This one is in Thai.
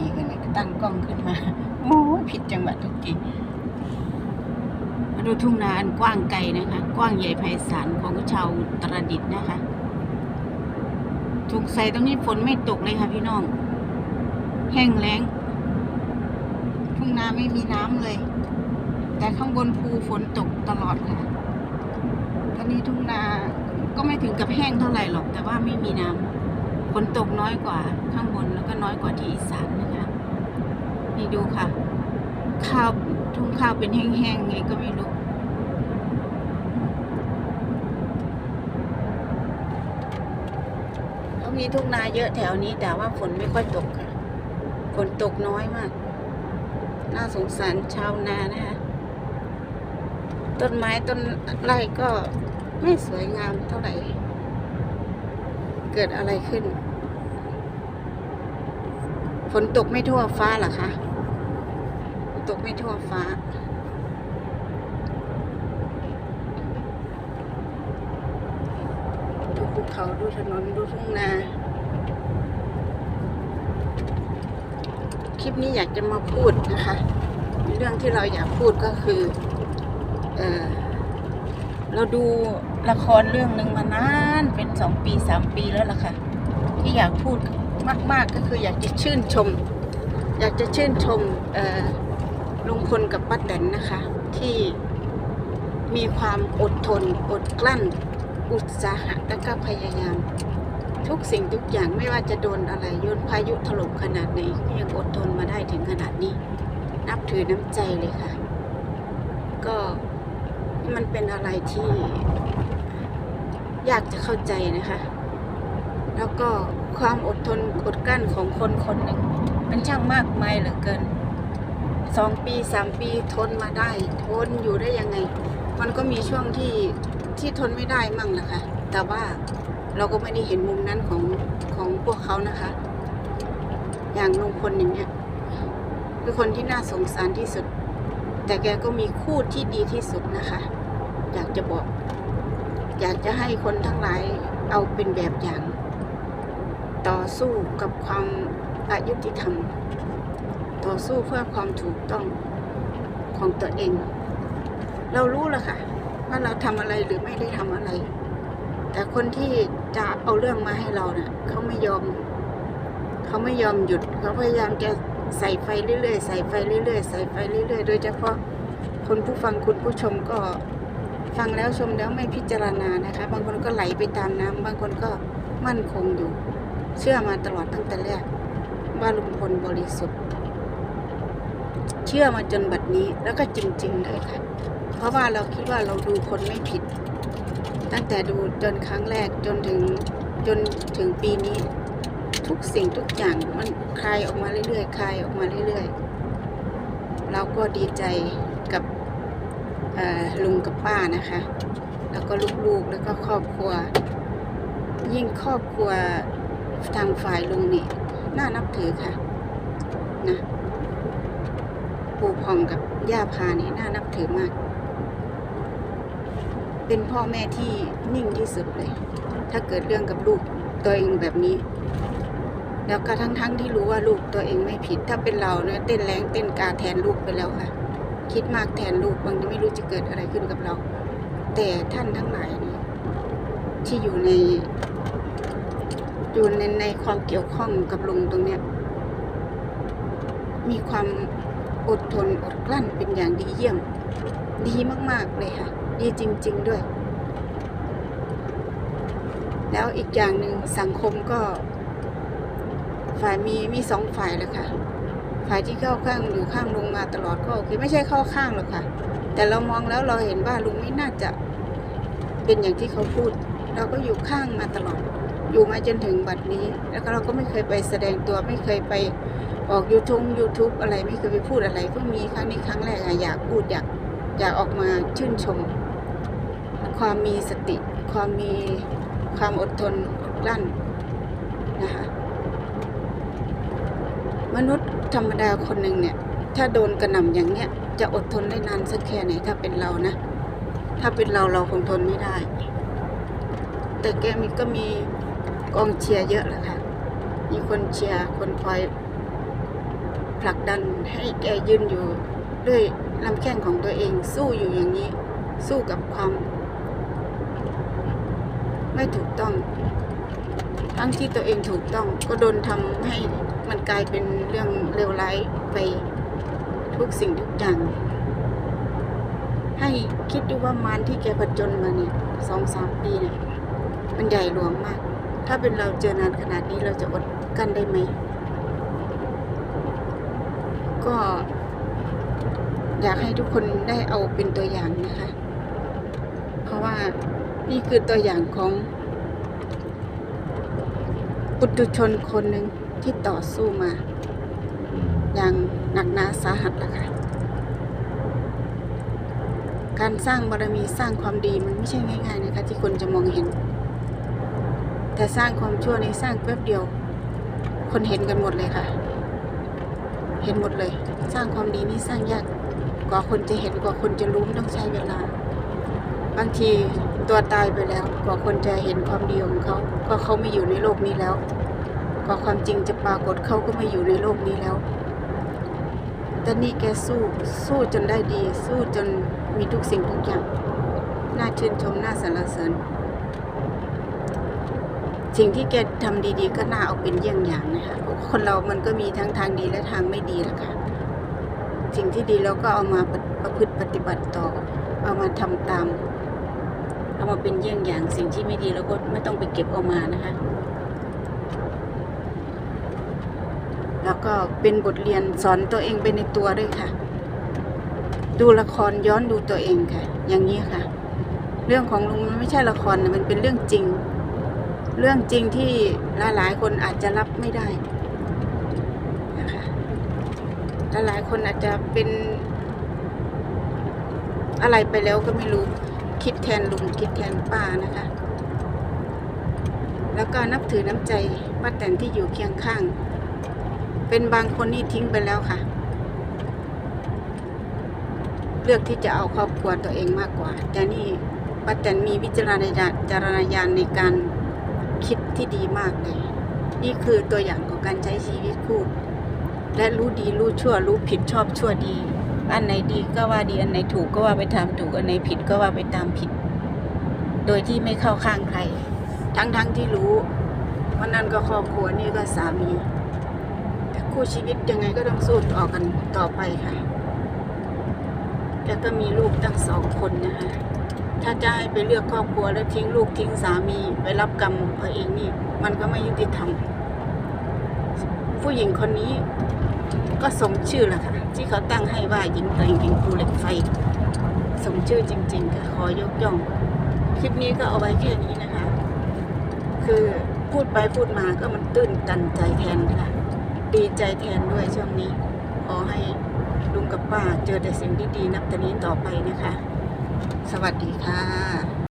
อีกอะเนี่ยตั้งกล้องขึ้นมา โอ้ผิดจังหวะทุกทีมาดูทุ่งนาอันกว้างไกลนะคะ กว้างใหญ่ไพศาลของชาวตรดิตนะคะถูกใส่ตรงนี้ฝนไม่ตกเลยค่ะพี่น้อง แห้งแล้ง ทุ่งนาไม่มีน้ำเลย แต่ข้างบนภูฝนตกตลอดค่ะ ตอนนี้ทุ่งนาก็ไม่ถึงกับแห้งเท่าไหร่หรอก แต่ว่าไม่มีน้ำฝนตกน้อยกว่าข้างบนแล้วก็น้อยกว่าที่อีสานนะคะ ดูค่ะ ข้าวทุ่งข้าวเป็นแห้งๆไงก็ไม่รู้เขามีทุ่งนาเยอะแถวนี้ แต่ว่าฝนไม่ค่อยตกค่ะฝนตกน้อยมาก น่าสงสารชาวนานะคะต้นไม้ต้นไรก็ไม่สวยงามเท่าไหร่ เกิดอะไรขึ้น ฝนตกไม่ทั่วฟ้าหรอคะ ตกไม่ทั่วฟ้า ดูภูเขาดูถนนดูทุ่งนา คลิปนี้อยากจะมาพูดนะคะ เรื่องที่เราอยากพูดก็คือ เออเราดูละครเรื่องหนึ่งมานานเป็นสองปีสามปีแล้วล่ะค่ะ ที่อยากพูดมาก ๆ ก็คืออยากจะชื่นชม อยากจะชื่นชมเอ่อ ลุงพลกับป้าแตนนะคะ ที่มีความอดทน อดกลั้น อุตสาหะและก็พยายาม ทุกสิ่งทุกอย่างไม่ว่าจะโดนอะไรโยนพายุถล่มขนาดไหนก็ยังอดทนมาได้ถึงขนาดนี้ นับถือน้ำใจเลยค่ะ ก็มันเป็นอะไรที่ยากจะเข้าใจนะคะ แล้วก็ความอดทนอดกลั้นของคนคนหนึ่งมันช่างมากมายเหลือเกิน สองปีสามปีทนมาได้ ทนอยู่ได้ยังไง มันก็มีช่วงที่ที่ทนไม่ได้มั่งนะคะ แต่ว่าเราก็ไม่ได้เห็นมุมนั้นของของพวกเขานะคะ อย่างลุงพลอย่างเนี้ยคือคนที่น่าสงสารที่สุด แต่แกก็มีคู่ที่ดีที่สุดนะคะ อยากจะบอก อยากจะให้คนทั้งหลายเอาเป็นแบบอย่าง ต่อสู้กับความอายุติธรรม ต่อสู้เพื่อความถูกต้องของตัวเอง เรารู้แล้วค่ะ ว่าเราทำอะไรหรือไม่ได้ทำอะไร แต่คนที่จะเอาเรื่องมาให้เราเนะ่ะเขาไม่ยอม เขาไม่ยอมหยุด เขาพยายามจะใส่ไฟเรื่อยๆ ใส่ไฟเรื่อยๆ ใส่ไฟเรื่อยๆ โดยเฉพาะคนผู้ฟังคุณผู้ชมก็ฟังแล้วชมแล้วไม่พิจารณานะคะ บางคนก็ไหลไปตามน้ำบางคนก็มั่นคงอยู่ เชื่อมาตลอดตั้งแต่แรกว่าลุงพลบริสุทธิ์ เชื่อมาจนบัดนี้แล้วก็จริงๆเลยค่ะ เพราะว่าเราคิดว่าเราดูคนไม่ผิด ตั้งแต่ดูจนครั้งแรกจนถึงจนถึงปีนี้ ทุกสิ่งทุกอย่างมันคลายออกมาเรื่อยๆคลายออกมาเรื่อยๆ เราก็ดีใจกับลุงกับป้านะคะ แล้วก็ลูกๆแล้วก็ครอบครัว ยิ่งครอบครัวทางฝ่ายลุงนี่น่านับถือค่ะนะ ปู่พองกับย่าพานี่น่านับถือมาก เป็นพ่อแม่ที่นิ่งที่สุดเลย ถ้าเกิดเรื่องกับลูกตัวเองแบบนี้ แล้วก็ทั้งๆทที่รู้ว่าลูกตัวเองไม่ผิด ถ้าเป็นเราเนี่ยเต้นแรงเต้นกาแทนลูกไปแล้วค่ะ คิดมากแทนลูกบางทีไม่รู้จะเกิดอะไรขึ้นกับเรา แต่ท่านทั้งหลายนี่ที่อยู่ในอยู่ในในความเกี่ยวข้องกับลุงตรงเนี้ยมีความ อดทนอดกลั้นเป็นอย่างดีเยี่ยม ดีมากๆเลยค่ะ ดีจริง ๆด้วย แล้วอีกอย่างหนึ่งสังคมก็ ฝ่ายมีมีสองฝ่ายแหละค่ะ ฝ่ายที่เข้าข้างอยู่ข้างลุงมาตลอดก็โอเคไม่ใช่เข้าข้างหรอกค่ะ แต่เรามองแล้วเราเห็นว่าลุงไม่น่าจะเป็นอย่างที่เขาพูด เราก็อยู่ข้างมาตลอด อยู่มาจนถึงบัดนี้ แล้วเราก็ไม่เคยไปแสดงตัวไม่เคยไป ออกยูทูบยูทูบอะไรไม่เคยไปพูดอะไรเพิ่งมีครั้งนี้ครั้งแรกอะอยากพูดอยากอยากออกมาชื่นชม ความมีสติ ความมีความอดทนอดกลั้นนะคะมนุษย์ธรรมดาคนหนึ่งเนี่ย ถ้าโดนกระหน่ำอย่างเนี้ย จะอดทนได้นานสักแค่ไหนถ้าเป็นเรานะ ถ้าเป็นเราเราคงทนไม่ได้ แต่แกมีก็มีกองเชียร์เยอะแหละค่ะมีคนเชียร์คนคอย ผลักดันให้แกยืนอยู่ด้วยลำแข้งของตัวเองสู้อยู่อย่างนี้ สู้กับความ ไม่ถูกต้อง ทั้งที่ตัวเองถูกต้องก็โดนทำให้มันกลายเป็นเรื่องเลวร้ายไปทุกสิ่งทุกอย่าง ให้คิดดูว่ามารที่แกผจญมาเนี่ยสองสามปีเนี่ยมันใหญ่หลวงมาก ถ้าเป็นเราเจอนานขนาดนี้เราจะอดกันได้ไหม ก็ อยากให้ทุกคนได้เอาเป็นตัวอย่างนะคะ เพราะว่านี่คือตัวอย่างของปุถุชนคนหนึ่งที่ต่อสู้มา อย่างหนักหนาสาหัสละค่ะการสร้างบารมีสร้างความดีมันไม่ใช่ง่ายๆนะคะ ที่คนจะมองเห็น แต่สร้างความชั่วในสร้างแป๊บเดียว คนเห็นกันหมดเลยค่ะ เห็นหมดเลย สร้างความดีนี่สร้างยากกว่าคนจะเห็นกว่าคนจะรู้ต้องใช้เวลา บางทีตัวตายไปแล้ว กว่าคนจะเห็นความดีของเขาก็เขาไม่อยู่ในโลกนี้แล้ว กว่าความจริงจะปรากฏเขาก็ไม่อยู่ในโลกนี้แล้วแต่นี่แกสู้สู้จนได้ดี สู้จนมีทุกสิ่งทุกอย่างน่าชื่นชมน่าสรรเสริญสิ่งที่แกทำดีๆ ก็น่าเอาเป็นเยี่ยงอย่างนะคะ คนเรามันก็มีทั้งทางดีและทางไม่ดีแหละค่ะ สิ่งที่ดีเราก็เอามาประพฤติปฏิบัติต่อ เอามาทำตาม เอามาเป็นเยี่ยงอย่างสิ่งที่ไม่ดีเราก็ไม่ต้องไปเก็บเอามานะคะ แล้วก็เป็นบทเรียนสอนตัวเองไปในตัวด้วยค่ะ ดูละครย้อนดูตัวเองค่ะ อย่างนี้ค่ะ เรื่องของลุงมันไม่ใช่ละครนะมันเป็นเรื่องจริงเรื่องจริงที่หลายๆ คนอาจจะรับไม่ได้ หลายๆคนอาจจะเป็นอะไรไปแล้วก็ไม่รู้ คิดแทนลุงคิดแทนป้านะคะ แล้วก็นับถือน้ำใจป้าแตนที่อยู่เคียงข้าง เป็นบางคนนี่ทิ้งไปแล้วค่ะ เลือกที่จะเอาครอบครัวตัวเองมากกว่า แต่นี่ป้าแตนมีวิจารณญาณจารณญาณในการคิดที่ดีมากเลย นี่คือตัวอย่างของการใช้ชีวิตคู่ และรู้ดีรู้ชั่วรู้ผิดชอบชั่วดี อันไหนดีก็ว่าดีอันไหนถูกก็ว่าไปทำถูกอันไหนผิดก็ว่าไปตามผิด โดยที่ไม่เข้าข้างใคร ทั้งๆทที่รู้ว่านั่นก็ครอบครัวนี่ก็สามี แต่คู่ชีวิตยังไงก็ต้องสู้ต่อกันต่อไปค่ะแกก็มีลูกตั้งสองคนนะคะถ้าจะให้ไปเลือกครอบครัวแล้วทิ้งลูกทิ้งสามีไปรับกรรมเอาเองนี่ มันก็ไม่ยุติธรรมผู้หญิงคนนี้ ก็สมชื่อแหละค่ะ ที่เขาตั้งให้ว่าหญิงแกร่งหญิงภูเหล็กไฟ สมชื่อจริงๆค่ะขอยกย่อง คลิปนี้ก็เอาไว้แค่นี้นะคะ คือพูดไปพูดมาก็มันตื้นตันใจแทนค่ะ ดีใจแทนด้วยช่วงนี้ ขอให้ลุงกับป้าเจอแต่สิ่งดีๆนับแต่นี้ต่อไปนะคะ สวัสดีค่ะ